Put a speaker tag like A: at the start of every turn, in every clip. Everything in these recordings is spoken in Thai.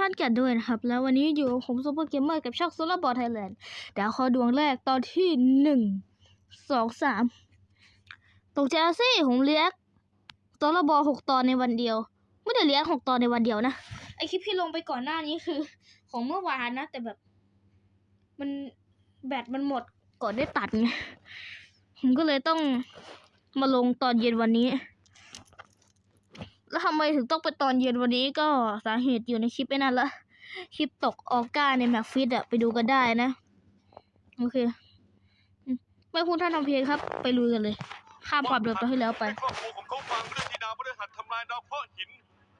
A: ท่านกันด้วยนะครับ แล้ววันนี้อยู่ผมซูเปอร์เกมเมอร์กับช่องโซลาร์บอลไทยแลนด์เดาวเคอดวงแรกตอนที่หนึ่งสองสามตกใจสิผมเลี้ยงโซลาร์บอลหกตอนในวันเดียว ไม่ได้เลี้ยงหกตอนในวันเดียวนะไอคลิปที่ลงไปก่อนหน้านี้คือ ของเมื่อวานนะ แต่แบบ มันแบตมันหมดก่อนได้ตัดไงผมก็เลยต้องมาลงตอนเย็นวันนี้ แล้วทำไมถึงต้องเป็นตอนเย็นวันนี้ก็สาเหตุอยู่ในคลิปไอ้นั่นละ คลิปตกออก้าในแม็กฟิตอะไปดูกันได้นะ โอเคอืมไม่พูดท่านทำเพลงครับ ไปลุยกันเลยข้ามความเดิมตอนที่แล้วไป
B: ให้ครอบครัวของเขาฟังเรื่องที่ดาวพฤหัสทำลายดาวเคราะห์หิน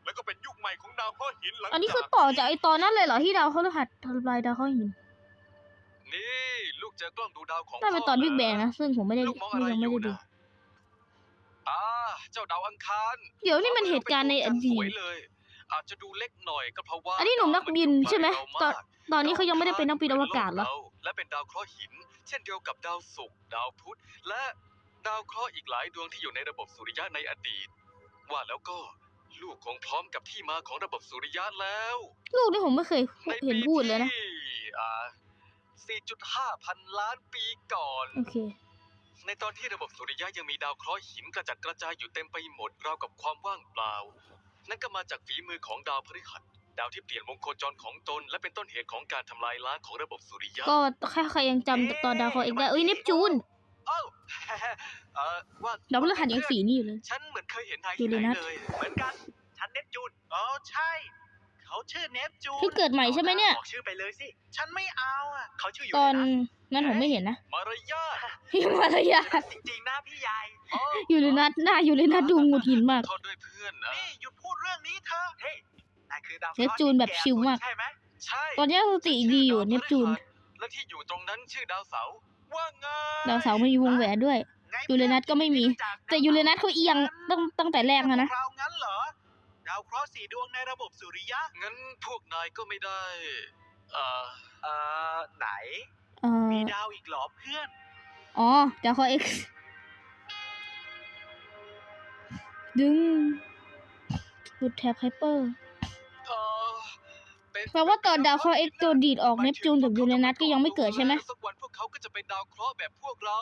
B: แล้วก็เป็นยุคใหม่ของดาวเคราะห์หินหลัง
A: อันนี้คือต่อจากไอตอนนั้นเลยเหรอที่ดาวเขาเลืหัดทำลายดาวเขาหิน
B: นี่ ลูกเจอกล้องดูดาวของ
A: น่าเป็นตอนบิ๊กแบงนะ ซึ่งผมไม่ได้
B: ลูกมองอะไร
A: ยัง
B: อ
A: ไม่
B: ยู่
A: ได้ดู
B: นะ อ่าเจ้าดาวอังคาร
A: เดี๋ยวนี่มันเหตุการณ์ในอดี
B: ส
A: ต
B: วยเลย อาจจะดูเล็กหน่อยก็เพราะว่า
A: อันนี้หนุ่มนักบินใช่ไหม
B: ดาว
A: ตอนา
B: ก
A: ตอนนี้เขายังไม่ได้เป็นนักบินอวกาศเหรอ
B: และเป็นดาวเคราะห์หิน เช่นเดียวกับดาวศุกร์ดาวพุธ และดาวเคราะห์อีกหลายดวงที่อยู่ในระบบสุริยะในอดีต ว่าแล้วก็ลูกคงพร้อมกับที่มาของระบบสุริยะแล้ว
A: ลูกนี่ผมไม่เคย
B: ใน
A: เห็น
B: ปี
A: พูดเลยนะ
B: ที่อ่า4.5 พันล้านปีก่อน
A: โอเค
B: ในตอนที่ระบบสุริยะยังมีดาวเคราะห์หินกระจัดกระจายอยู่เต็มไปหมดราวกับความว่างเปล่า นั่นก็มาจากฝีมือของดาวพฤหัส ดาวที่เปลี่ยนวงโคจรของตน และเป็นต้นเหตุของการทำลายล้างของระบบสุริยะ
A: ก็แค่ใครยังจำตอนดาวเขาเอกได้เอ้ยเนปจูน
B: เอ้าเอ่อว่า
A: ดาวพฤหัสยังสีนี่อยู่เลย
B: ฉันเหมือนเคยเห็นนาย
A: ดู
B: ที่
A: ดิ
B: ไหน
A: นะ
B: เลย
C: เหมือนกัน ฉันเนปจูน อ๋อใช่ เขาชื่อเนปจูน
A: เพิ่งเกิดใหม่ใช่ไหมเนี่ย
C: บอกชื่อไปเลยสิ ฉันไม่เอาอะ เขาชื่ออยู่
A: ตอน
C: ใน
A: นั้นผมไม่เห็นนะ
B: มารยาท
A: พี่มาเลยอะ
C: นั้นจริงๆนะพี่ใหญ่
B: อ๋อ
A: อยู่เลยนัดหน้าอยู่เลยนัดดูหงุดหงิดมาก
B: โทษด้วยเพื่อนนะ
C: นี่หยุดพูดเรื่องนี้เถอะเฮ้ยนายคือดาว
A: เนปจูนแบบชิลมาก
C: ใช่ไหม
B: ใช่
A: ตอนนี้สติดีอยู่เนปจูน
B: และที่อยู่ตรงนั้นชื่อดาวเสาร์ว่าไง
A: ดาวเสาร์ไม่มีวงแหวนด้วย
C: ไง
A: ยูเรนัสก็ไม่มี แต่ยูเรนัสเขาเอียงตั้งตั้งแต่แรกแล้วนะ
C: ดาวงั้นเหรอ ดาวเคราะห์สี่ดวงในระบบสุริยะ
B: งั้นพวกนายก็ไม่ได้ เอ่อ
C: เอ่อ ไหน
A: เอ่อ
C: มีดาวอีกเหรอเพื่อน
A: อ๋อดาวเขาเอ็กซ์ดึงหลุดแท็บไฮเปอร์
B: เอ่อเป็น
A: แปลว่าตอนดาวเคราะห์ X ตัวดีดออกเนปจูนกับยูเรนัสก็ยังไม่เกิดใช่ไหม
B: สักวันพวกเขาก็จะเป็นดาวเคราะห์แบบพวกเรา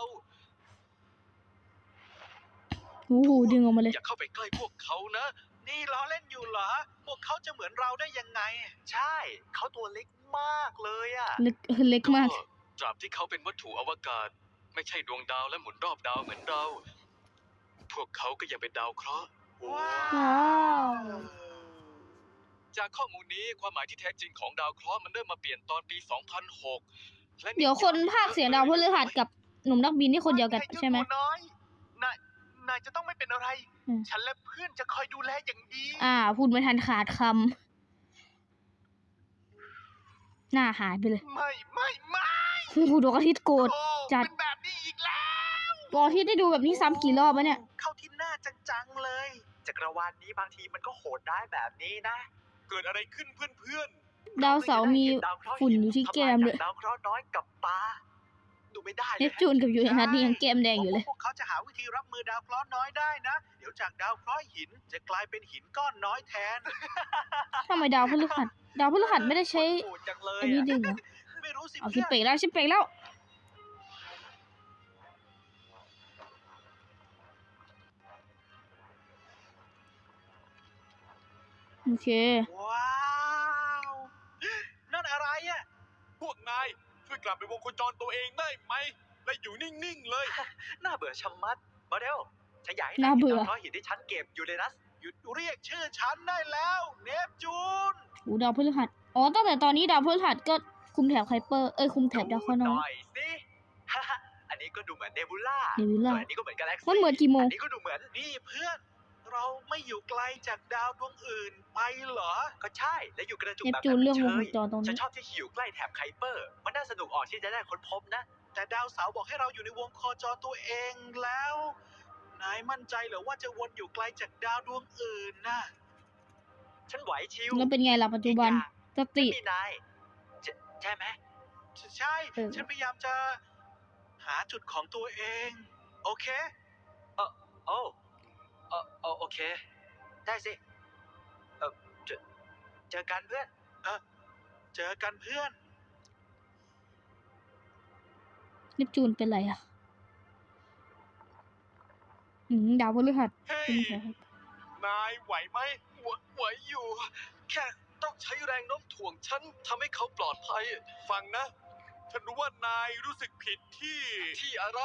A: โอ้โหดึงออกมาเลย
B: อย่าเข้าไปใกล้พวกเขานะ
C: นี่ล้อเล่นอยู่เหรอ พวกเขาจะเหมือนเราได้ยังไง ใช่ เขาตัวเล็กมากเลยอะ
A: เล็กเล็กมาก
B: ตราบที่เขาเป็นวัตถุอวกาศ ไม่ใช่ดวงดาวและหมุนรอบดาวเหมือนเรา พวกเขาก็ยังเป็นดาวเคราะห์
C: ว้า
A: ว้าว
B: จากข้อมูลนี้ความหมายที่แท้จริงของดาวเคราะห์มันเริ่มมาเปลี่ยนตอนปี 2006และ
A: เดี๋ยวคนภาคเสียงดาวพฤหัสกับหนุ่มนักบินนี่คนเดียวกันใช่ไหม
C: เจ้าตัวน้อย นายนายจะต้องไม่เป็นอะไร
A: อืม
C: ฉันและเพื่อนจะคอยดูแลอย่างดี
A: อ่า พูดไม่ทันขาดคำหน้าหายไปเลย
C: ไม่ไม่ไม่
A: โอ้โหดวงอาทิตย์โกรธ
C: โอ้
A: จัด
C: เป็นแบบนี้อีกแล้ว
A: ดวงอาทิตย์ได้ดูแบบนี้ซ้ำกี่รอบวะเนี่ย
C: เข้าที่หน้าจังๆเลย จักรวาลนี้บางทีมันก็โหดได้แบบนี้นะ
B: เกิดอะไรขึ้นเพื่อน
A: ดาวเสาร์มีฝุ่นอยู่ที่แก้มเลย
C: ดาวเคราะห์น้อยกับตา ดูไม่ได้เลย
A: เนปจูนกับยูเรนัสนี่ยังแก้มแดงอยู่เลย
C: พวกเขาจะหาวิธีรับมือดาวเคราะห์น้อยได้นะ เดี๋ยวจากดาวเคราะห์หินจะกลายเป็นหินก้อนน้อยแทน
A: ทำไมดาวพฤหัสดาวพฤหัสไม่ได้ใช้
C: โหดจังเลย
A: อันนี้
C: อะ
A: ดึงเหรอ
C: ไม่รู้สิ
A: เอา
C: เพื่
A: ชิป
C: อน
A: เปกแล้วชิปเปกแล้วโอเค
C: ว้าวนั่นอะไรอะ
B: ๆพวกนายช่วย กลับไปวงโคจรตัวเองได้ไหม และอยู่นิ่ง ๆ เลย
C: น่าเบื่อชะมัด มาเร็วฉันอยากให้
A: น่าเบื่อ
C: ดาวเคราะห์หินที่ฉันเก็บยูเรนัสหยุดเรียกชื่อฉันได้แล้ว เนปจูน
A: หูดาวพฤหัส อ๋อ ตั้งแต่ตอนนี้ดาวพฤหัสก็คุมแถบไคเปอร์ เอ้ยคุมแถบดาวเคราะห์น้
C: ห
A: อย
C: น่อยสิ อันนี้ก็ดูเหมือนเนบูล่า
A: เนบิวล่า
C: ส่วนอันนี้ก็เหมือนกาแล็กซี่
A: มันเหมือนกี่โมง
C: อันนี้ก็ดูเหมือนนี่เพื่อน เราไม่อยู่ไกลจากดาวดวงอื่นไปเหรอ ก็ใช่ และอยู่กระจุก
A: เนป
C: แบบ
A: จูนเรื่องวง
C: ฉ
A: โค
C: ย
A: จรตรง
C: ฉั
A: นี้
C: นชอบที่อยู่ใกล้แถบไคเปอร์ มันน่าสนุกออกที่จะได้ค้นพบนะ แต่ดาวเสาร์บอกให้เราอยู่ในวงโคจรตัวเองแล้ว นายมั่นใจเหรอว่าจะวนอยู่ไกลจากดาวดวงอื่นนะฉันไหวชิว
A: แล้วเป็นไงล่ะปัจจุบันสติ
C: มีนายใช่ใช่ไหมใช่
A: เออ
C: ฉันพยายามจะหาจุดของตัวเอง โอเค เออโอ้ เออเออโอเค ได้สิ เออเจอเจอกันเพื่อนเอ
D: เจอกันเพื่อน
A: เนปจูนเป็นไรอะอืมดาวพฤหัส
B: เฮ้ย
A: เป็นไรครับ
B: นายไหวไหมไหวไหวอยู่ แค่ต้องใช้แรงโน้มถ่วงฉันทำให้เขาปลอดภัย ฟังนะ ฉันรู้ว่านายรู้สึกผิดที่ที่อะไร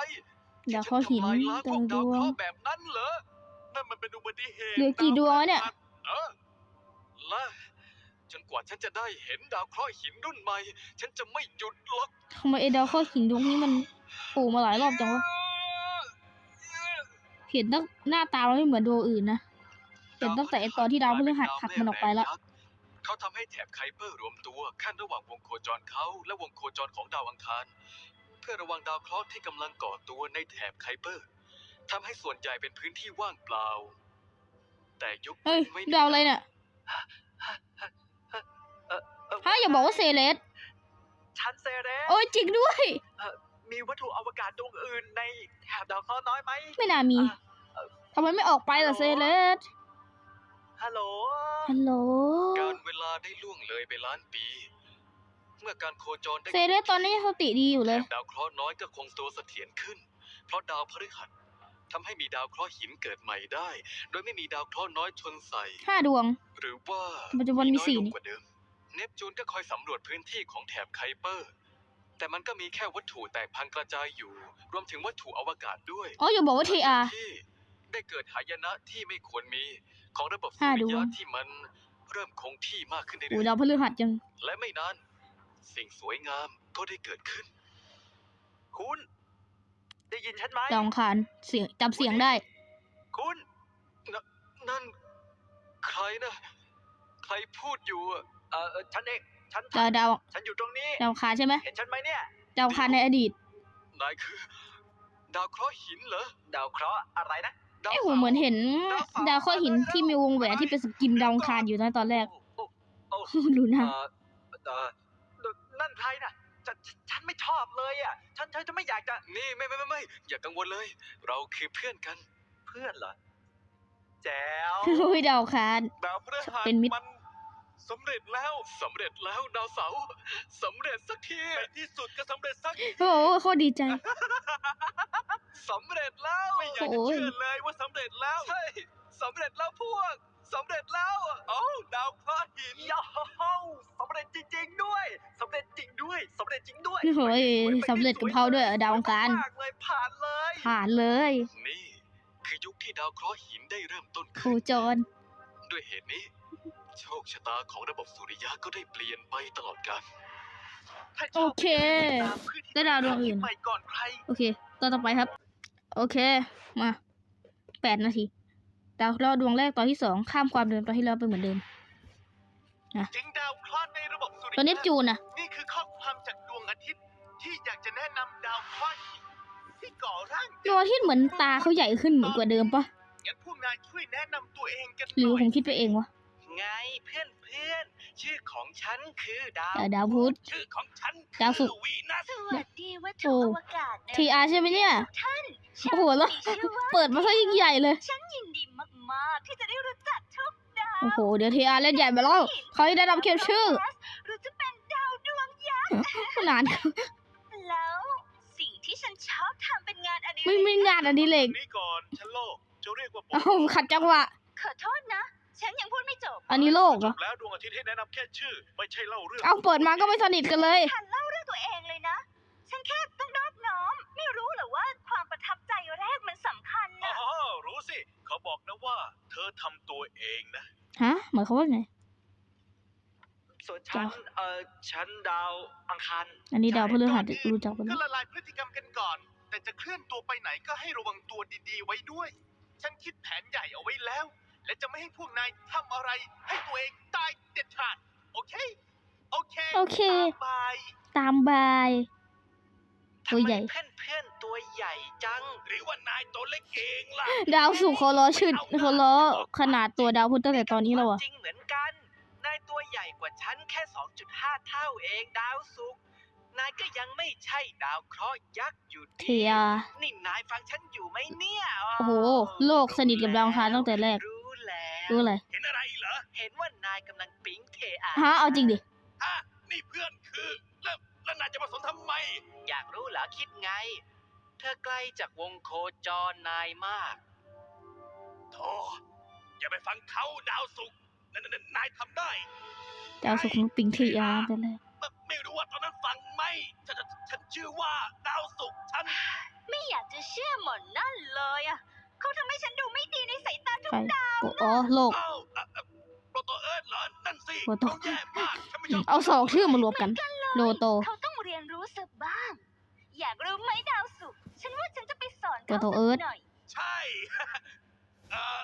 A: ดาวเคราะห์หิน
B: ที่ฉัทำลายล้างพ
A: ดาว
B: ก
A: ด
B: ดาว
A: ว
B: เค
A: ง
B: ราะห์แบบนั้นเหรอ นั่นมันเป็นอุบัติเหตุ
A: เหลือกี่ดวงวะเนี่ย
B: เออและจนกว่าฉันจะได้เห็นดาวเคราะห์หินรุ่นใหม่ ฉันจะไม่หยุดหรอก
A: ทำไมไอ้ดาวเคราะห์หินดวงนี้มันโผล่มาหลายรอบจังวะ เห็นตั้งหน้าตามันไม่เหมือนดวงอื่นนะ เห็นตั้งแต่ไอ้ตอนที่ดาวพฤหัสหักมันออกไปแล้ว
B: เขาทำให้แถบไคเปอร์รวมตัวขั้นระหว่างวงโคจรเขาและวงโคจรของดาวอังคาร เพื่อระวังดาวเคราะห์ที่กำลังก่อตัวในแถบไคเปอร์ ทำให้ส่วนใหญ่เป็นพื้นที่ว่างเปล่า แต่ยุค
A: เฮ้ย
B: ไม่มี
A: ดาวอะไรเนี่ยฮะอย่าบอกว่าเซเลส
D: ฉันเซเรส
A: โอ้ยจริงด้วย
D: มีวัตถุอวกาศดวงอื่นในแถบดาวเคราะห์น้อยไหม
A: ไม่น่ามีทำไมไม่ออกไปล่ะเซเลส
D: ฮัลโหล
A: ฮัลโหล
B: การเวลาได้ล่วงเลยไปล้านปี เมื่อการโคจรได้
A: เซเลสตอนนี้สติดีอยู่เลย
B: แถบดาวเคราะห์น้อยก็คงตัวเสถียรขึ้น เพราะดาวพฤหัส ทำให้มีดาวเคราะห์หินเกิดใหม่ได้ โดยไม่มีดาวเคราะห์น้อยชนใส่
A: ห้าดวง
B: หรือว่า
A: ปัจจุบันมี
B: อย
A: สี่
B: ลง
A: นี่
B: กว่าเดิม เนปจูนก็คอยสำรวจพื้นที่ของแถบไคเปอร์ แต่มันก็มีแค่วัตถุแตกพังกระจายอยู่ รวมถึงวัตถุอวกาศด้วย
A: อ๋ออย่าบอกว่าทีอาร์
B: ที่ได้เกิดหายนะที่ไม่ควรมีของระบบสุ
A: ห้า
B: ริ
A: ดวยะง
B: ที่มันเริ่มคงที่มากขึ้น
A: โอ้
B: เรื่อย
A: ดาวพฤหัสยัง
B: ๆและไม่นาน สิ่งสวยงามก็ได้เกิดขึ้น
D: คุณ ได้ยินฉันไหม
A: ดาวอังคารเสียงจำเสียงได้
D: คุณ
B: นั่นใครนะ ใครพูดอยู่อะ
D: เออเออฉันเองฉัน
A: ดาวดาว
D: ฉันอยู่ตรงนี้
A: ดาวอังคารใช่ไหม
D: เห็นฉันไหมเนี่ย
A: ดาวอังคารในอดีต
B: นายคือ ดาวเคราะห์หินเหรอ
D: ดาวเคราะห์อะไรนะ
B: ดาว
A: ไอ้ยผ
B: เสาม
A: เหมือนเห็น
B: ดาวเสาร์
A: ดาวเคราะห์หินที่มีวงแหวนที่เป็นสกินดาวอังคารอยู่นะตอนแรก
D: โอ้โอ้
A: รู้นะ
D: เอ่อเอ่อนั่นใครน่ะ ฉันฉันฉันไม่ชอบเลยอะ ฉันฉันจะไม่อยากจะ
B: นี่ไม่ไม่ไม่ไม่อย่ากังวลเลย เราคือเพื่อนกัน
D: เพื่อนเหรอ แจ๋ว
A: โอ้ยดาวอังคาร
B: ดาวพฤหัส
A: เป็นมิตร
B: มันสำเร็จแล้วสำเร็จแล้วดาวเสาร์สำเร็จสักทีในที่สุดก็สำเร็จสัก
A: โอ้โหโคตรดีใจ
B: สำเร็จแล้วไม่อยาก
A: โอ้
B: จะ
A: ย
B: เชื่อเลยว่าสำเร็จแล้วใช่สำเร็จแล้วพวก สำเร็จแล้ว เอ้าดาวเคราะห์หิน
D: โย่สำเร็จจริง ๆ ด้วยสำเร็จจริงด้วยสำเร็จจริงด้วย
A: โอ้ยสำเร็จกับเขาด้วยเหรอดาวอังคาร
D: มากเลยผ่านเลย
A: ผ่านเลย
B: นี่คือยุคที่ดาวเคราะห์หินได้เริ่มต้น
A: โค
B: ขึ้น
A: จร
B: ด้วยเหตุนี้ โชคชะตาของระบบสุริยะก็ได้เปลี่ยนไปตลอดกาล
D: ถ้าช
A: โอบเค
D: ตามพืชที่
A: แล้วดาวดวงอื่น
D: ใหม่ก่อนใคร
A: โอเคตอนต่อไปครับ โอเค มาแปดนาที ดาวเคราะห์ดวงแรกตอนที่สองข้ามความเดิมตอนที่แล้วไปเหมือนเดิม
D: ถึงดาวเคราะห์ในระบบสุริ
A: ตอนเน
D: ยะ
A: ปจูนอะ
D: นี่คือข้อความจากดวงอาทิตย์ที่อยากจะแนะนำดาวเคราะห์หินที่ก่อร่าง
A: ดวงอาทิตย์เหมือนตาเขาใหญ่ขึ้นเหมือนกว่าเดิมปะ
D: งั้นพวกนายช่วยแนะนำตัวเองกัน
A: หรือ
D: น่ย
A: ผมคิดไปเองวะ
D: ไงเพื่อนเพื่อนๆ ชื่อของฉันคือดาว
A: เอ่อดาวพุธ
D: ชื่อของฉัน
A: ดาวศุกร์
D: คือวีนัส
E: สวัสดีวัต
A: โอ้
E: ถุอวกาศนะ
A: ทีอาร์ใช่ไหมเนี่ย
E: ท่าน
A: โอ้โหแล้ว
E: ฉันมีชื่อว่า
A: เปิดมาซะยิ่งใหญ่เลย
E: ฉันยินดีมากๆที่จะได้รู้จักทุกดาว
A: โอ้โหเดี๋ยวทีอาร์เล่นใหญ่ไปแล้วเขาจะได้รับเขียนชื่อ
E: หรือจะเป็นดาวดวงยักษ์
A: นาน
E: แล้วสิ่งที่ฉันชอบทำเป็นงานอดิเร
A: ไม่ไม่
E: ก
A: งานอดิเรก
D: นี่ก่อนฉันโลกจะเรียกว่า
A: เอ้าขัดจังหวะ
E: ขอโทษนะ ฉันยังพูดไม่จบ
A: อันนี้โลกเหรอ
D: แล้วดวงอาทิตย์ให้แนะนำแค่ชื่อ ไม่ใช่เล่าเรื่อง
A: เอาเปิดมาก็ไม่สนิทกันเลย
E: ทันเล่าเรื่องตัวเองเลยนะ ฉันแค่ต้องนอบน้อม ไม่รู้เหรือว่าความประทับใจแรกมันสำคัญ
D: อ๋
E: นะ
D: อรู้สิ เขาบอกนะว่า เธอทำตัวเองนะ
A: ฮะหมายความว่าไง
D: ส่วนฉันเอ่อ ฉันดาวอังคาร
A: อันนี้ดาวพฤหัสรู้จักปะ
D: ก็
A: เนี่ย
D: ละลายพฤติกรรมกันก่อน แต่จะเคลื่อนตัวไปไหนก็ให้ระวังตัวดีๆไว้ด้วย ฉันคิดแผนใหญ่เอาไว้แล้ว และจะไม่ให้พวกนายทำอะไรให้ตัวเองตายเด็ดขาด โอเค โอเค
A: โอเค
D: ตามบาย
A: ตามบาย ตัวใหญ่
D: เพื่อนๆตัวใหญ่จัง หรือว่านายตัวเล็กเองล่ะ
A: ดาวสุกร์เขาล้อชื่อเขาล้อขนาดตัวดาวพุธตั้งแต่ตอนนี้แล้วอะ
D: จริงเหมือนกัน นายตัวใหญ่กว่าฉันแค่ 2.5 เท่าเองดาวสุกร์นายก็ยังไม่ใช่ดาวเคราะห์ยักษ์อยู่
A: เที
D: ดี
A: ย
D: นี่นายฟังฉันอยู่ไหมเนี่ย
A: โอ้โหโลกสนิทกับดาวอังคารตั้งแต่แรก
D: รู้ แล้ว
A: รู้อะไร
D: เห็นอะไรเหรอ เห็นว่านายกำลังปิ๊งเทอา
A: ฮะเอาจริงดิ
B: นี่เพื่อนคือ แล้วแล้วนายจะมาสนทำไม
D: อยากรู้เหรอคิดไง เธอไกลจากวงโคจรนายมาก
B: โธ่อย่าไปฟังเขาดาวสุกร์นั่นนายทำได้
A: ดาวสุกร์มันปิงทีอาร์ไปเลย
B: ไม่ไม่รู้ว่าตอนนั้นฟังไหมฉันฉันฉันชื่อว่าดาวสุกร์ฉัน
E: ไม่อยากจะเชื่อหมอนนั่นเลยอะ เขาทำให้ฉันดูไม่ดีในสายตาทุ
A: ใคร
E: กดาว
A: อ๋อโลก
B: เอ้าเอ่อเอ่อโปรโตเอิร์ธเหรอนั่นสิ
A: โปรโต
B: เขาแย่มากฉันไม่ชอบ
A: เอาสองชื่อมารวมกัน โลโต
E: เขาต้องเรียนรู้สักบ้าง อยากรู้ไหมดาวสุกร์ฉันว่าฉันจะไปสอน
A: โปร
E: เขา
A: โต
E: สั
A: เอิร์ธ
E: กหน่อย
B: ใช่ เออ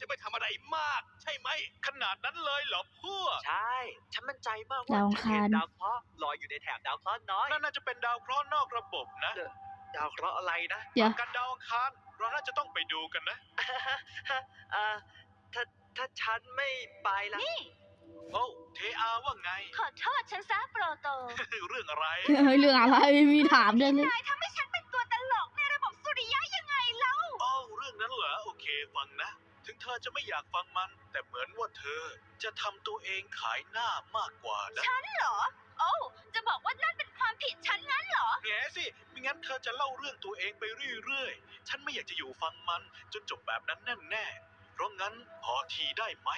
B: จะไปทำอะไรมาก ใช่ไหม ขนาดนั้นเลยเหรอพวก
D: ใช่ ฉันมั่นใจมาก
A: ดา
D: ว่าว
A: อัง
D: จะเห็
A: คาร
D: นดาวเคราะห์ลอยอยู่ในแถบดาวเคราะห์น้อย
C: นั่นน่าจะเป็นดาวเคราะห์นอกระบบนะ
D: ดาวเคราะห์อะไรนะ
A: เดี๋ยว
C: กันดาวอังคาร เราน่าจะต้องไปดูกันนะ
D: เอ่อถ้าถ้าฉันไม่ไปล่ะ
E: นี่
C: โอ้เทอาว่าไง
E: ขอโทษฉันซะโปรโต
C: เรื่องอะไร
A: เฮ้ยเรื่องอะไรมีถามด้วยเลย
E: นายทำให้ฉันเป็นตัวตลกในระบบสุริยะยังไงเล่า
C: โอ้เรื่องนั้นเหรอ โอเค ฟังนะ ถึงเธอจะไม่อยากฟังมัน แต่เหมือนว่าเธอจะทำตัวเองขายหน้ามากกว่านะ
E: ฉันเหรอ โอ้จะบอกว่านั่นเป็นความผิดฉันงั้นเหรอ
C: แง่สิไม่งั้นเธอจะเล่าเรื่องตัวเองไปเรื่อยๆ ฉันไม่อยากจะอยู่ฟังมันจนจบแบบนั้นแน่ๆ เพราะงั้นพอทีได้ไหม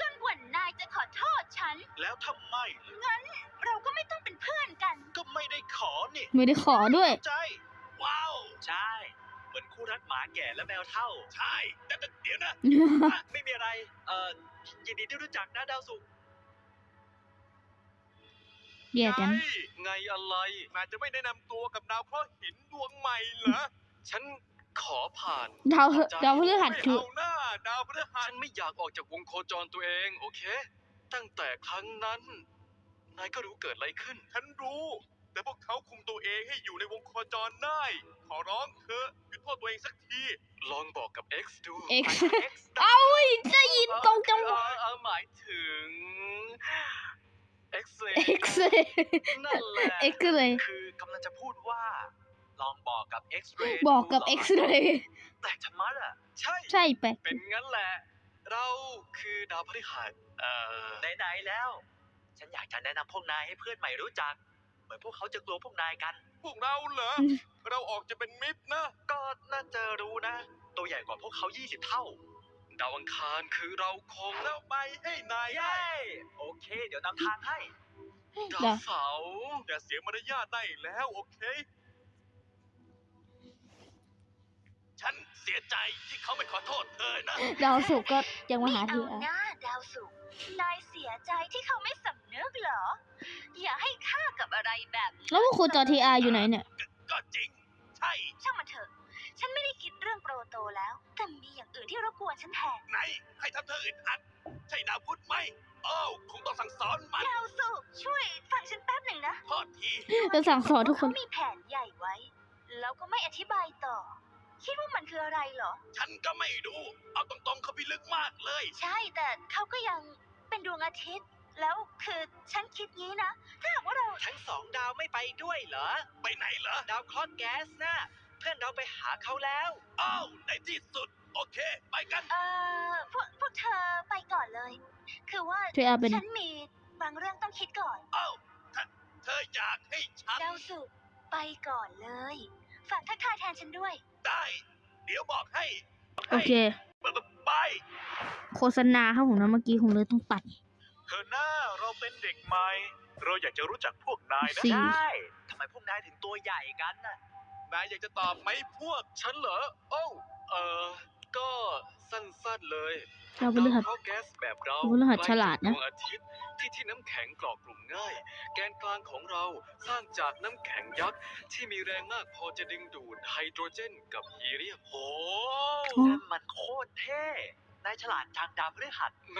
E: จนกว่านายจะขอโทษฉัน
C: แล้วถ้าไม่ล่ะ
E: เราก็ไม่ต้องเป็นเพื่อนกัน
C: ก็ไม่ได้ขอนี่
A: ไม่ได้ขอด้วย
C: ใจ
B: ว้าว
D: ใช่ เหมือนคู่รักหมาแก่และแมวเท่า
B: ใช่แต่แต่เดี๋ยวนะ
D: อะไม่มีอะไร เอ่อยินดีที่รู้จักนะดาวสุกร์
A: แยกกัน
B: ไงอะไรนายจะไม่แนะนำตัวกับดาวเคราะห์หินดวงใหม่เหรอ ฉันขอผ่าน
A: ดาวดาวพฤหัส
B: ไม่
A: คือ
B: เอาหน้าดาวพฤหัสฉันไม่อยากออกจากวงโคจรตัวเอง โอเค ตั้งแต่ครั้งนั้น นายก็รู้เกิดอะไรขึ้น ฉันรู้ แต่พวกเขาคุมตัวเองให้อยู่ในวงโคจรได้ ขอร้องเธอะหยุดโทษตัวเองสักทีลองบอกกับ X ดู
A: X เอาเว้ยจะยินตรงจังหวะ
B: เออเออหมายถึง X เลย
A: X เลย
D: นั่นแหละ
A: X เลย
D: คือกำลังจะพูดว่า ลองบอกกับ X-ray
A: บอกกับ
D: ดู
A: X เลย
D: แต่ชะมัดอะ
B: ใช่
A: ใช่แปลก
B: เป็นงั้นแหละ เราคือดาวพฤหัสเอ่อ
D: ไหนๆแล้ว ฉันอยากจะแนะนำพวกนายให้เพื่อนใหม่รู้จัก เหมือนพวกเขาจะกลัวพวกนายกัน
B: พวกเราเหรอ เราออกจะเป็นมิตรนะ
D: ก็น่าจะรู้นะ ตัวใหญ่กว่าพวกเขา 20 เท่า
B: ดาวอังคารคือเราคงแล้วไปให้นายได้
D: เย้โอเค เดี๋ยวนำทางให้
B: ดาวเสาร์อย่าเสียมารยาทได้แล้วโอเค ฉันเสียใจที่เขาไม่ขอโทษเธอนะ
A: ดาวสุกร์ก็ยังมาหา
E: ไม่
A: ที
E: เอา
A: อะ
E: หน้าดาวสุกร์นายเสียใจที่เขาไม่สำนึกเหรอ อย่าให้ค่ากับอะไรแบบนี้
A: แล้วพวกคุณจอทีอาร์อยู่ไหนเนี่ย
B: ก็จริง ใช่
E: ช่างมันเถอะ ฉันไม่ได้คิดเรื่องโปรโตแล้ว แต่มีอย่างอื่นที่รบกวนฉันแทน
B: ไหน ให้ทำเธออึดอัด ใช่ดาวพุธไหมโอ้าวคงต้องสั่งสอนมัน
E: ดาวสุกร์ช่วยฟังฉันแป๊บหนึ่งนะ
B: โทษที
A: จะสั่งสอนทุกคน
E: เขามีแผนใหญ่ไว้ แล้วก็ไม่อธิบายต่อ คิดว่ามันคืออะไรเหรอ
B: ฉันก็ไม่รู้ เอาตรงๆเขาพิลึกมากเลย
E: ใช่แต่เขาก็ยังเป็นดวงอาทิตย์ แล้วคือฉันคิดงี้นะ ถ้าหากว่าเรา
D: ทั้งสองดาวไม่ไปด้วยเหรอ
B: ไปไหนเหรอ
D: ดาวเคราะห์แก๊สน่ะ เพื่อนเราไปหาเขาแล้ว
B: อ้าวในที่สุด โอเค ไปกัน
E: เอ่อพวกพวกเธอไปก่อนเลย คือว่า
A: ช่วยเอาเป็น
E: ฉันมีบางเรื่องต้องคิดก่อน
B: อ้าวเธอเธออยากให้ฉัน
E: ดาวสุกร์ไปก่อนเลย ฝากทักทายแทนฉันด้วย
B: ได้ เดี๋ยวบอกให้
A: โอเค
B: ไป
A: โฆษณาครับผมนะเมื่อกี้ผมเลยต้องตัด
C: เธอหน้าเราเป็นเด็กใหม่ เราอยากจะรู้จักพวกนายนะ
A: สี่
D: ใช่ทำไมพวกนายถึงตัวใหญ่กันน่ะ
B: นายอยากจะตอบไหมพวกฉันเหรอ โอ้วเออ ก็สั้นๆเลย
A: ดาวพฤหัส
B: ดาวเคราะห์แก๊สแบบเรา
A: ดาวพฤหัสฉลาดนะ
B: ใกล้จกดวงอาทิตย์ที่ที่น้ำแข็งกรอกกลุ่มง่าย แกนกลางของเราสร้างจากน้ำแข็งยักษ์ที่มีแรงมากพอจะดึงดูดไฮโดรเจนกับฮีเลียมโอ้
D: นั่นมันโคตรเท่นายฉลาดจังดาวพฤหัส
B: แหม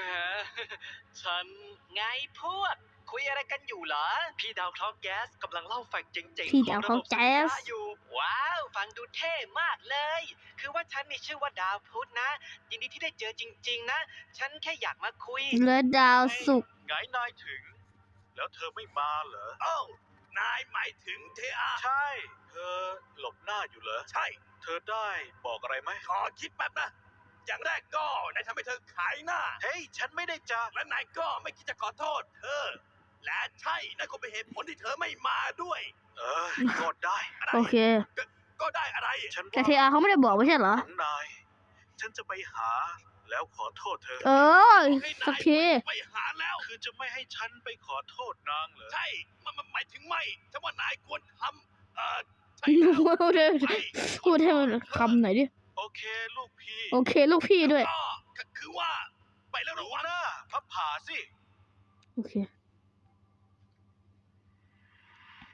B: ฉัน
D: ไงพวก คุยอะไรกันอยู่เหรอ พี่ดาวเคราะห์แก๊สกำลังเล่าแฟกต์เจ๋ง
A: พี่
D: ๆ
A: ดาว
D: ของ
A: เคราะห์แก๊ส
D: ระบบสุริยะอยู่ ว้าว ฟังดูเท่มากเลย คือว่าฉันมีชื่อว่าดาวพุธนะ ยินดีที่ได้เจอจริง ๆ นะ ฉันแค่อยากมาคุย
A: และดาวสุกร์
C: ไงนายถึง แล้วเธอไม่มาเหรอ
B: โอ้วนายหมายถึงเทอา
C: ใช่ เธอหลบหน้าอยู่เหรอ
B: ใช่
C: เธอได้บอกอะไรไหม
B: ขอคิดแป๊บนะ อย่างแรกก็นายทำให้เธอขายหน้า
C: เฮ้ย ฉันไม่ได้จะ
B: และนายก็ไม่คิดจะขอโทษเธอ
C: และใช่นั่นก็เป็นเหตุผลที่เธอไม่มาด้วย เออก็ได้อะไร
A: โอเค
C: ก็ได้อะไรฉัน
A: แต่เทอาเขาไม่ได้บอกไม่ใช่เหรอ
C: ของนาย ฉันจะไปหาแล้วขอโทษเธอ
A: เออ
C: ให้นาย
A: สักที
C: ไปหาแล้ว คือจะไม่ให้ฉันไปขอโทษนางเหรอ ใช่ มันมันหมายถึงไม่ฉันว่านายควรทำเอ่อใช่แล้ว
A: พูดให้
C: ไม่
A: พูดให้มันคำหน่อยดิ
C: โอเคลูกพี่
A: โอเคลูกพี่ด้วย
C: ก็คือว่า ไปแล้วรู้นะพับผ่าสิ
A: โอเค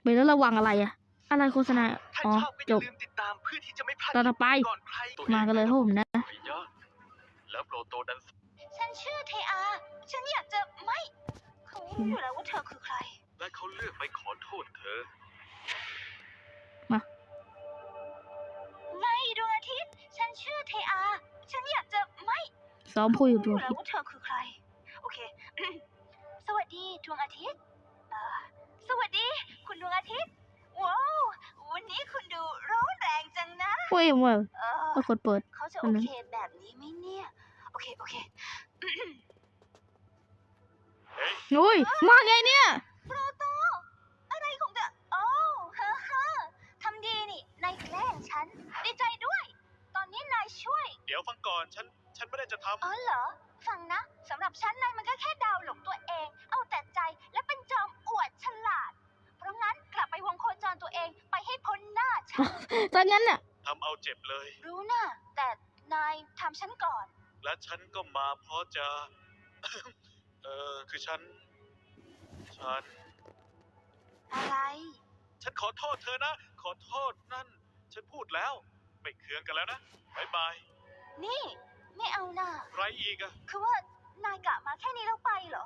A: ไปแล้วระวังอะไรอะอะไรโฆษณา
D: ถ้า
A: อ๋อ
D: ชอบก็อ
A: จ
D: ย่า
A: บ
D: ลืมติดตามเพื่อที่จะไม่พลาด
A: ตอนต่อไป
D: ก่อนใคร
A: มากันเลยครับผมนะ
B: พยะแล้วโปรโตดัน
E: ฉันชื่อเทอา ฉันอยากจะไม่เขารู้อยู่แล้วว่าเธอคือใคร
B: และเขาเลือกไปขอโทษเธอ
E: ไม่ดวงอาทิตย์ ฉันชื่อเทอา ฉันอยากจะไม่
A: ซ้อมพูดอยู่
E: รู้
A: ดู
E: แล้วว่าเธอคือใครโอเค สวัสดีดวงอาทิตย์เอ่อ สวัสดี คุณดวงอาทิตย์ ว้าว วันนี้คุณดูร้อนแรงจังนะ
A: เว้ยเว้ย
E: เออ
A: ก็กดเปิด
E: เขาจะ
A: อั
E: โอน
A: นั้น
E: เคแบบนี้ไหมเนี่ย โอเค โอเค
A: อุ้ยมาไงเนี่ย
E: โปรโต อะไรของเธอโอ้ฮ่าฮ่าทำดีนี่ นายแกล้งฉัน ดีใจด้วย ตอนนี้นายช่วย
C: เดี๋ยวฟังก่อน ฉัน ฉันไม่ได้จะทำ
E: อ๋อเหรอ ฟังนะสำหรับฉันนายมันก็แค่ดาวหลงตัวเอง เอาแต่ใจและเป็นจอมอวดฉลาด เพราะงั้นกลับไปวงโคจรตัวเองไปให้พ้นหน้าฉัน
A: ตอนนั้นน่ะ
C: ทำเอาเจ็บเลย
E: รู้นะแต่นายทำฉันก่อน
C: และฉันก็มาเพราะจะ เออคือฉัน ฉัน
E: อะไร
C: ฉันขอโทษเธอนะ ขอโทษนั่น ฉันพูดแล้ว ไม่เคืองกันแล้วนะบายบาย
E: นี่ ไม่เอาน่ะ
C: ใครอีกอะ
E: คือว่านายกะมาแค่นี้แล้วไปเหรอ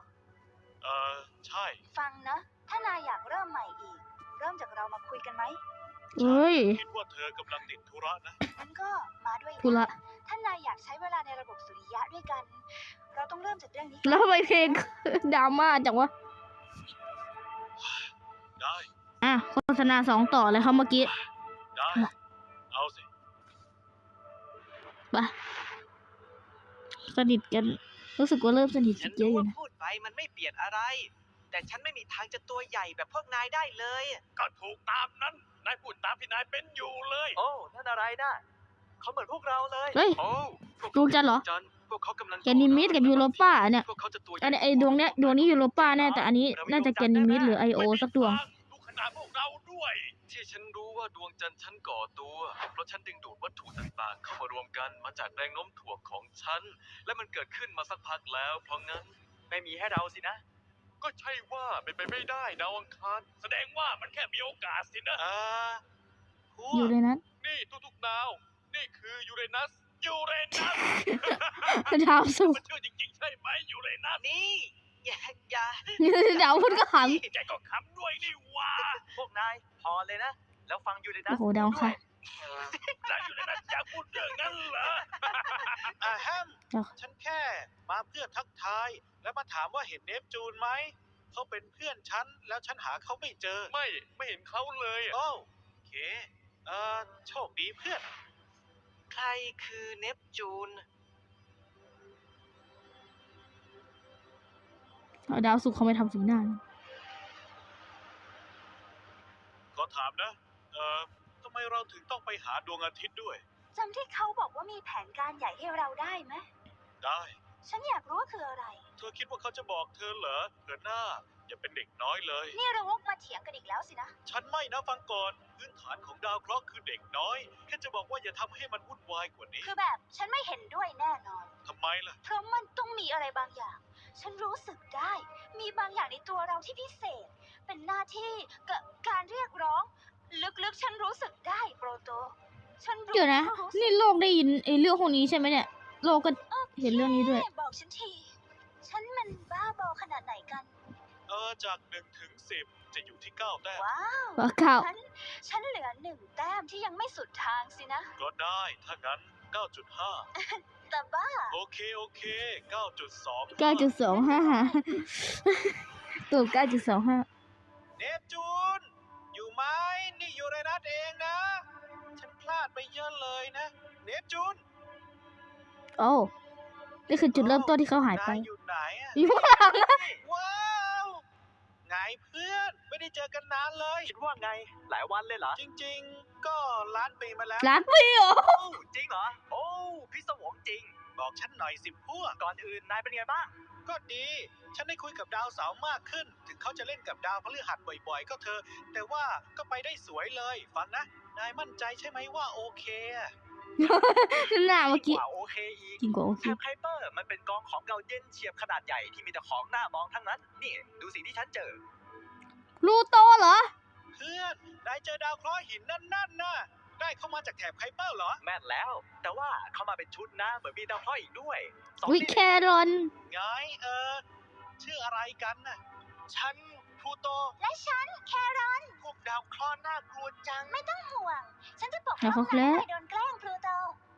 C: เออใช่
E: ฟังนะ ถ้านายอยากเริ่มใหม่อีก เริ่มจากเรามาคุยกันไหม
A: เอ้ย
C: คิดว่าเธอกำลังติดธุระนะ
E: งั้นก็มาด้วยน
A: ธุระ
E: ถ้านายอยากใช้เวลาในระบบสุริยะด้วยกัน เราต้องเริ่มจากเรื่องนี้
A: แล้วทำไมเพลง ดราม่าจังวะ
C: ได้
A: อะโฆษณาสองต่อเลยครับเมื่อกี้
C: ได้ เอาสิ
A: ไป สนิทกันรู้สึกว่าเริ่มสนิท
D: ฉัน
A: เยอะ
D: รู้
A: อยู่
D: ว่า
A: นะ
D: พูดไปมันไม่เปลี่ยนอะไร แต่ฉันไม่มีทางจะตัวใหญ่แบบพวกนายได้เลย
C: ก็ถูกตามนั้น นายพูดตามที่นายเป็นอยู่เลย
D: โอ้นั่นอะไรนะเขาเหมือนพวกเราเลย
A: เฮ้ย
B: โอ้พวก
A: ดวงจันทร์เหรอ
B: จันทร์พวกเขากำลัง
A: แกนิมิดกับยูโรป้าเนี่ย
B: พวกเขาจะตัวใหญ่
A: อันนี้ไอดวงเนี้ยดวงนี้ยูโรป้าแน่แต่อันนี้น่าจะแกนิมิดหรือไอโอสักดวง
C: ดูขนาดพวกเราด้วย
B: ที่ฉันรู้ว่าดวงจันทร์ฉันก่อตัว เพราะฉันดึงดูดวัตถุต่างๆ เข้ามารวมกันมาจากแรงโน้มถ่วงของฉัน และมันเกิดขึ้นมาสักพักแล้ว เพราะงั้น
D: ไม่มีให้เราสินะ
B: ก็ใช่ว่าเป็นไปไม่ได้ดาวอังคาร
C: แสดงว่ามันแค่มีโอกาสสินะอ่าพว
A: อยู่
C: ก
A: ในนั้น
C: นี่ทุกๆดาว นี่คือยูเรนัสยูเรนัส
A: ดาวสุก
C: มันชื่อจริงๆใช่ไหมยูเรนัส
D: นี่ อย่าอย่า
A: ดาพุธก็ข
C: แกก็ขำด้วยนี่หว่า
D: พวกนายพอเลยนะ แล้วฟังอยู่เลยำนะ
A: โอ้โหเดาค่ะ
C: แล้วยูเรนัสอยากพูดเรื่องนั้นเหรออ่าแฮม
A: อ้าว
C: ฉันแค่มาเพื่อทักทาย และมาถามว่าเห็นเนปจูนไหม เขาเป็นเพื่อนฉัน แล้วฉันหาเขาไม่เจอ
B: ไม่ไม่เห็นเขาเลยอะ
C: โอ้โอเค เอ่อ โชคดีเพื่อน
D: ใครคือเนปจูน
A: เอาดาวสุกเขาไม่ทำสีหน้านะ
C: ขอถามนะ เอ่อทำไมเราถึงต้องไปหาดวงอาทิตย์ด้วย
E: จำที่เขาบอกว่ามีแผนการใหญ่ให้เราได้ไหม
C: ได้
E: ฉันอยากรู้ว่าคืออะไร
C: เธอคิดว่าเขาจะบอกเธอเหรอเธอหน้า อย่าเป็นเด็กน้อยเลย
E: นี่เราวกมาเถียงกันอีกแล้วสินะ
C: ฉันไม่นะฟังก่อน พื้นฐานของดาวเคราะห์คือเด็กน้อย แค่จะบอกว่าอย่าทำให้มันวุ่นวายกว่านี้
E: คือแบบฉันไม่เห็นด้วยแน่นอน
C: ทำไมล่ะ
E: เพราะมันต้องมีอะไรบางอย่าง ฉันรู้สึกได้ มีบางอย่างในตัวเราที่พิเศษ เป็นหน้าที่กับการเรียกร้อง ลึกๆ ฉันรู้สึกได้โปรโต ฉันรู้
A: เดี๋ยวนะ
E: รู้สึก
A: นี่โลกได้ยินไอเรื่องพวกนี้ใช่ไหมเนี่ย โลกก็เห็นเรื่องนี้ด้วย
E: แม่บอกฉันที ฉันมันบ้าบอขนาดไหนกัน
C: เออจากหนึ่งถึงสิบจะอยู่ที่เก้าแต้ม
E: ว้าว
A: ว่าเก้า
E: ฉันฉันเหลือหนึ่งแต้มที่ยังไม่สุดทางสินะ
C: ก็ได้ ถ้างั้น 9.5
E: แต่บ้า
C: โอเค โอเค 9.2
A: เก้าจุดสองห้าตัวเก้าจุดสองห้า
C: เนปจูน อยู่ไหมนี่ยูเรนัสเองนะ ฉันพลาดไปเยอะเลยนะ เนปจูน
A: โอ้นี่คือจุดเริ่มต้นที่เขาหายไป
C: นายอยู่ไหนอะ
A: อยู่ข้างหลังนะ
C: ว้าวไงเพื่อน ไม่ได้เจอกันนานเลย
D: คิดว่าไง หลายวันเลยเหรอ
C: จริง ๆ ก็ล้านปีมาแล้ว
A: ร้านปีเหรอ
D: โอ้จริงเหรอ โอ้พี่สวงจริง
C: บอกฉันหน่อยสิพวก
D: ก่อนอื่นนายเป็นไงบ้าง
C: ก็ดี ฉันได้คุยกับดาวเสาร์มากขึ้น ถึงเขาจะเล่นกับดาวพฤหัสบ่อยๆ ก็เธอะแต่ว่าก็ไปได้สวยเลย ฟังนะ นายมั่นใจใช่ไหมว่าโอเคอะ
A: หน้าเมื่อ
D: ดี
A: กี้
D: กว่าโอเคอีก
A: จริงกว่าโอเค
D: แคปไคเปอร์มันเป็นกองของเก่าเย็นเฉียบขนาดใหญ่ที่มีแต่ของหน้ามองทั้งนั้น นี่ ดูสิ่งที่ฉันเจอ
A: รูโตเหรอ
C: เพื่อนนายเจอดาวเคราะห์หินนั่นๆน่ะได้เข้ามาจากแถบไคเปอร์เหรอ
D: แม่นแล้ว แต่ว่าเข้ามาเป็นชุดนะ เหมือนมีดาวเคราะห์อีกด้วยสอง
A: วิ
D: นี่
A: แครอน
C: ไงเออชื่ออะไรกันน่ะฉันพลูโต
E: และฉันแครอน
C: พวกดาวเคราะห์น่ากลัวจัง
E: ไม่ต้องห่วง ฉันจะปก
A: แล้ว
E: ป้
A: เขา
E: อง
A: แคล้
E: นายไม่ให้โดนแกล้งพลูโต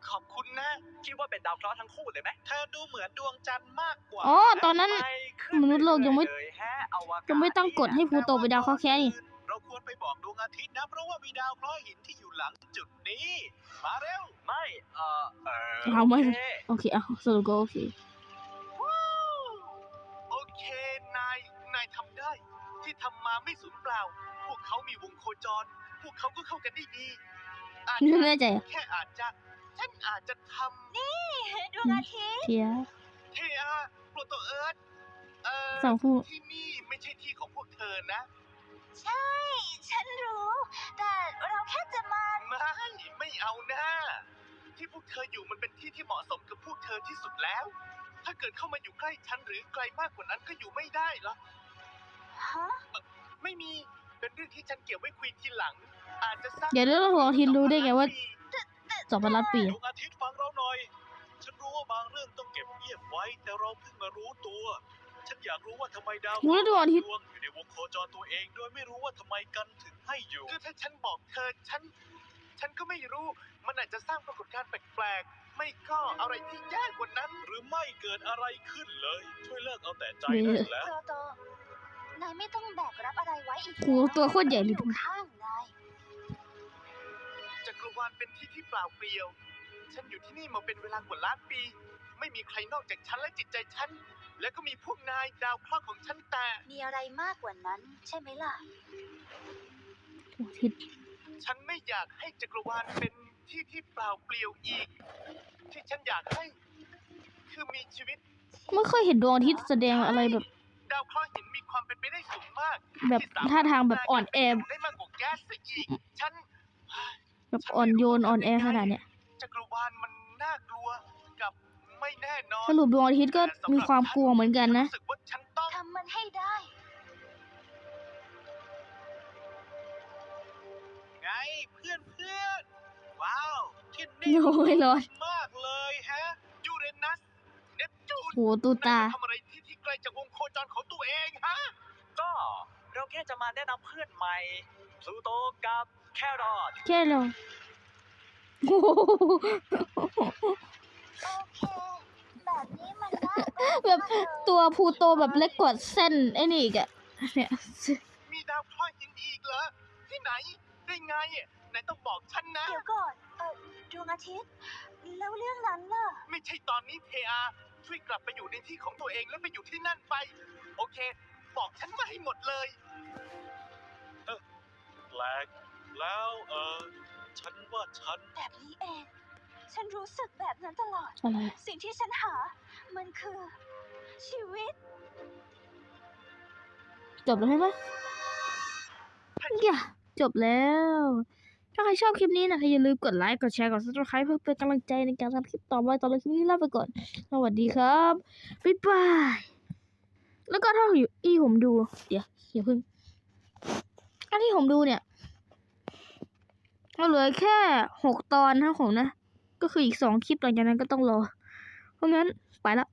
C: ขอบคุณนะ
D: คิดว่าเป็นดาวเคราะห์ทั้งคู่เลยไหม
C: เธอดูเหมือนดวงจันทร์มากกว่า
A: อ๋อ ตอนนั้น
D: ไม่ขึ้
A: มนุษย์โลกยังไม่
D: เลยแฮะอวกาศ
A: ยังไม่ต้องกดให้พลูโตไปดาวเคราะห์แค่นี่
C: เราควรไปบอกดวงอาทิตย์นะ เพราะว่ามีดาวเคราะห์หินที่อยู่หลังจุดนี้ มาเร็ว
D: ไม่ เออเออ
A: เอาไม่
D: โอเค
A: โอเคอะสรุปก็โอเค
C: โอเค นาย นายทำได้ ที่ทำมาไม่สูญเปล่า พวกเขามีวงโคจร พวกเขาก็เข้ากันได้ดีอาจ
A: ไม่
C: จะ
A: แน่ใจอะ
C: แค่อาจจะ ฉันอาจจะท
E: ดวงอาทิตย์
A: เทียำ
C: เทอาโปรโตเอิร์ธเอ่อ
A: สองคู่
C: ที่นี่ ธออยู่มันเป็นที่ที่เหมาะสมกับพวกเธอที่สุดแล้ว ถ้าเกิดเข้ามาอยู่ใกล้ฉันหรือไกลมากกว่านั้นก็อยู่ไม่ได้หรอก
E: ฮะ
C: ไม่มี เป็นเรื่องที่ฉันเก็บไว้คุยทีหลัง อาจจะสร้าง
A: เดี๋ยวเรื่องของอาทิตย์รู้ได้ไงว่าสองพันล้านปี
C: ด
A: อะ
C: วงอาทิตย์ฟังเราหน่อย ฉันรู้ว่าบางเรื่องต้องเก็บเงียบไว้ แต่เราเพิ่งมารู้ตัว ฉันอยากรู้ว่าทำไมดาว
A: รู้แล้วดวงอาทิตย์
C: ดวงอยู่ในวงโคจรตัวเอง โดยไม่รู้ว่าทำไมกันถึงให้อยู่ก็ถ้าฉันบอกเธอฉัน ฉันก็ไม่รู้ มันอาจจะสร้างปรากฏการณ์แปลกๆ ไม่ก็อะไรที่แย่กว่านั้น หรือไม่เกิดอะไรขึ้นเลย ช่วยเลิกเอาแต่ใจได้แล้ว
E: โปรโตนายไม่ต้องแบกรับอะไรไว้อีก
A: โหตัวโคตรใหญ่เลย
E: อยู่ข้างนาย
C: จักรวาลเป็นที่ที่เปล่าเปลี่ยว ฉันอยู่ที่นี่มาเป็นเวลากว่าล้านปี ไม่มีใครนอกจากฉันและจิตใจฉัน และก็มีพวกนายดาวเคราะห์ของฉันแต่
E: มีอะไรมากกว่านั้น ใช่ไหมล่ะ
A: อาทิตย์
C: ฉันไม่อยากให้จักรวาลเป็นที่ที่เปล่าเปลี่ยวอีก ที่ฉันอยากให้ คือมีชีวิต
A: ไม่ค่อยเห็นดวงอาทิตย์แสดงอะไรแบบ
C: ดาวเคราะห์หินมีความเป็นไปได้สูงมาก
A: แบบ
C: ที่สมรถ
A: ท่าทางแบบอ่อนแอ
C: ได้มากกว่าแก๊สซะอีกฉัน
A: แบบอ่อนโยนอ่อนแอขนาดเนี้ย
C: จักรวาลมันน่ากลัวกับไม่แน่นอน
A: สรุปดวงอาทิตย์ก็มีความกลัวเหมือนกันนะ
C: รู้สึกว่าฉันต้อง
E: ทำมันให้ได้
C: ที่นี่
A: โอ้ยร้อน
C: มากเลยฮะยูเรนัสเนปจูน
A: โหตูตา
C: นยมทำอะไรที่ที่ไกลจากวงโคจรของตัวเองฮะ
D: ก็เราแค่จะมาแนะนำเพื่อนใหม่พลูโตกับแครอท
A: แค่เราโอ้โห
E: โอเค แบบนี้มันน่ากลัว
A: แบบ
E: มากเลย
A: ตัวพลูโตแบบเล็กกว่าเส้นไอ้นี่อีกอะเนี่ย
C: มีดาวเคราะห์หินอีกเหรอที่ไหนได้ไง ไหนต้องบอกฉันนะ
E: เดี๋ยวก่อนเออดวงอาทิตย์ แล้วเรื่องนั้นล่ะ
C: ไม่ใช่ตอนนี้เทอาช่วยกลับไปอยู่ในที่ของตัวเองแล้วไปอยู่ที่นั่นไป โอเค บอกฉันมาให้หมดเลยเออแปลก แล้วเออฉันว่าฉัน
E: แบบนี้เอง ฉันรู้สึกแบบนั้นตลอด
A: อะไร
E: สิ่งที่ฉันหา มันคือ ชีวิต
A: จบแล้วใช่ไหมอย่าจบแล้ว ถ้าใครชอบคลิปนี้นะคะอย่าลืมกดไลค์กดแชร์กด subscribe เพื่อเป็นกำลังใจในการทำคลิปต่อไปตอนคลิปนี้ลาไปก่อนสวัสดีครับบ๊ายบายแล้วก็ถ้าอยู่ที่ผมดู เดี๋ยวอย่าเพิ่งถ้าที่ผมดูเนี่ยเราเหลือแค่หกตอนนะผมนะ ก็คืออีกสองคลิปหลังจากนั้นก็ต้องรอ เพราะงั้นไปละ